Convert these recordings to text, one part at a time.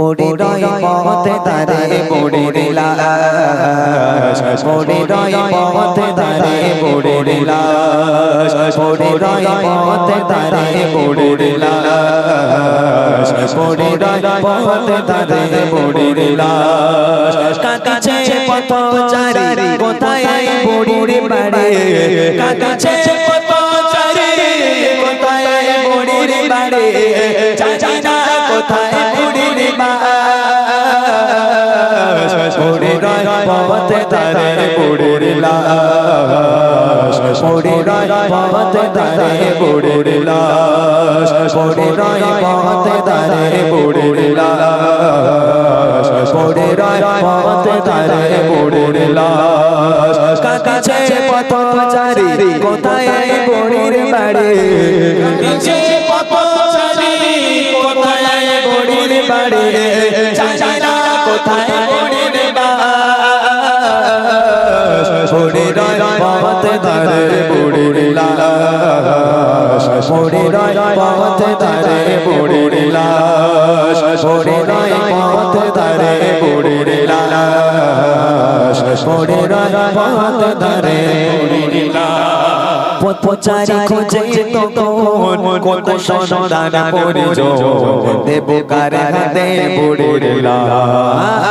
পড়ে রয় পথে তারে পড়ে রিলাস পড়ে রয় পথে তারে পড়ে রিলাস পড়ে রয় পথে তারে পড়ে রিলাস পড়ে রয় পথে তারে পড়ে রিলাস কাকাছে পথ চারি কোথায় পড়ে বাড়ে কাকাছে বাস পড়ে রয় পথে তারে পড়ে রিলাস পড়ে রয় পথে তারে পড়ে রিলাস পড়ে রয় পথে তারে পড়ে রিলাস পড়ে রয় পথে তারে চারি কোথায় পড়ির বাড়ি? রয় পথে তারে পড়ে রিলাস পড়ে রয় পথে তারে পড়ে রিলাস পচারি খোঁজে তো কত সন্তান পরিজ দেব কার হাতে পড়ে রিলাস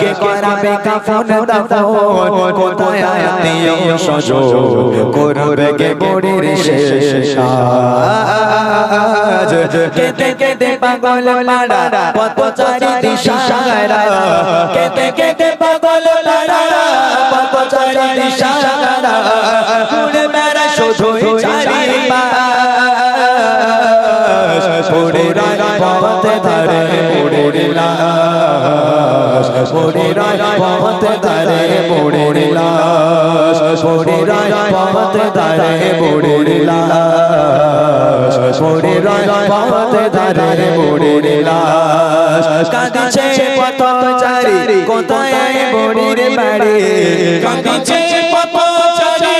কে করাবে কাফন দাফন? কোথায় আত্মীয় সজ করবে গে পড়ে রে শেষ? কেতে কেতে পাগল মারা পথ চারি দিশা কেতে কেতে পাগল মারা পথ চারি দিশা শুধুই পড়ে রায় পথে ধারে পড়ে রিলাস পড়ে রায় পথে ধারে পড়ে রিলাস পড়ে রায় পথে ধারে পড়ে রিলাস কাঁদিছে পথ চারি কোথায় বড়ির বাড়ি? কাঁদিছে পথ চারি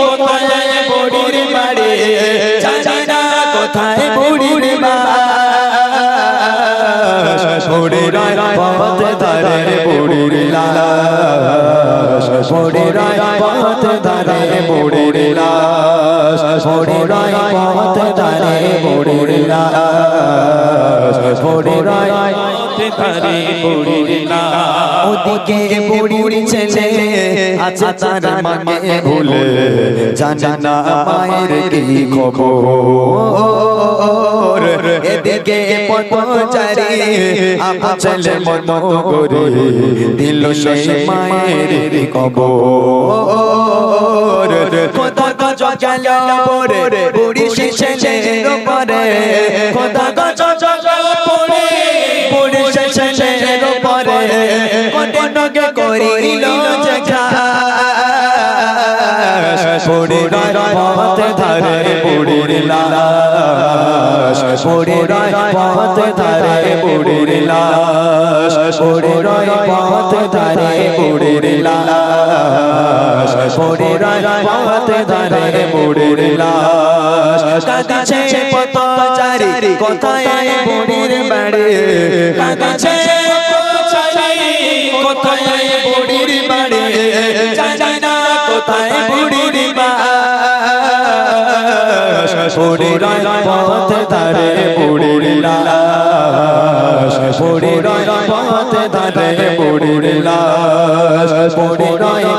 কোথায় বড়ির বাড়ি? জানি না কোথায় রায় পথে ধারে বড়ির লাশ। পড়ে রায় পথে ধারে বড়ির লাশ। পড়ে রায় পথে ধারে বড়ির লাশ। ওদিকে বুড়ি ছেলে আচ্ছা তার মাকে ভুলে জানা না মায়ের কি খবর। এদিকে পথচারি আপা ছেলে মতো করে দিল সে মায়ের খবর। কোথা গজ গেল পরে বুড়ি পরে কোথা গজ নগে করিল পড়ে পথে ধারে পড়ে লাশ পড়ে পথে ধারে পড়ে লাশ পড়ে রায় ধারে পড়ে পড়ে ধারে পথ চারি কোথায় পড়ির বাড়ি। পথ কোথায় পড়ির বাড়ি? জানি না কোথায় পড়ির বাস পড়ে রায় পথে ধারে পড়ে লাশ। পড়ে রায় পথে ধারে পড়ে লাশ। পড়ে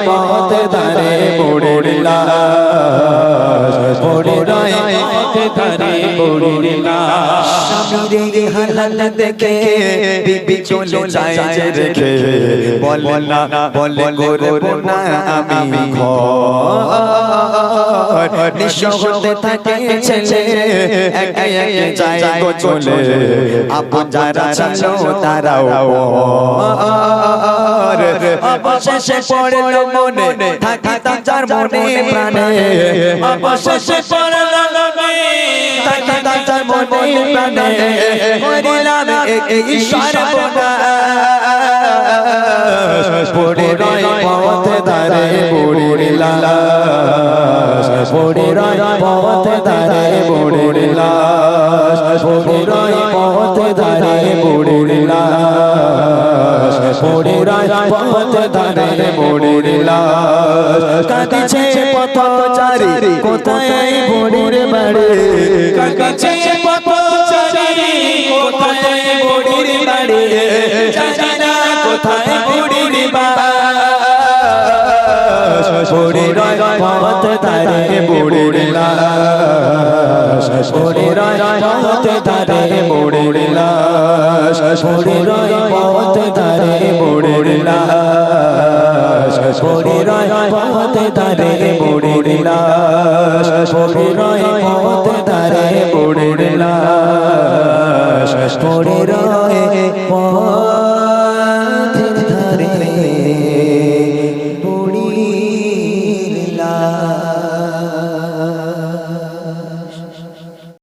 পথে ধারে পড়ে লাশ। ধারে পড়ে লাশ স্বামীরে হালাল দেখে বিবি চলে যায় যে রেখে। বলে না, বলে করব না আমি ঘর। নিঃস্ব হতে থাকে ছেলে, একে একে যায় গো চলে আপন যারা ছিল তারাও অবশেষে পড়ল মনে, থাকি তার মনে প্রাণে। অবশেষে তার মনে প্রাণে মরিলাম ঈশ্বর পড়ে রয় পথে দারে বুড়ি লালা পড়ে রয় পথে দারে বুড়ি লাশ পড়ে রয় পথে দারে বুড়ি লাশ পড়ে রয় পথে দারে বুড়ি লাশ কাঁদিছে পথচারী, কোথায় বুড়ির বাড়ি? কাঁদিছে জানি না কোথায় বুড়ির বাড়ি বুড়ির পথ ধারে বুড়ির লাশ বুড়ির পথ ধারে বুড়ির লাশ বুড়ির পথ ধারে বুড়ির লাশ বুড়ির পথ ধারে বুড়ির লাশ বুড়ির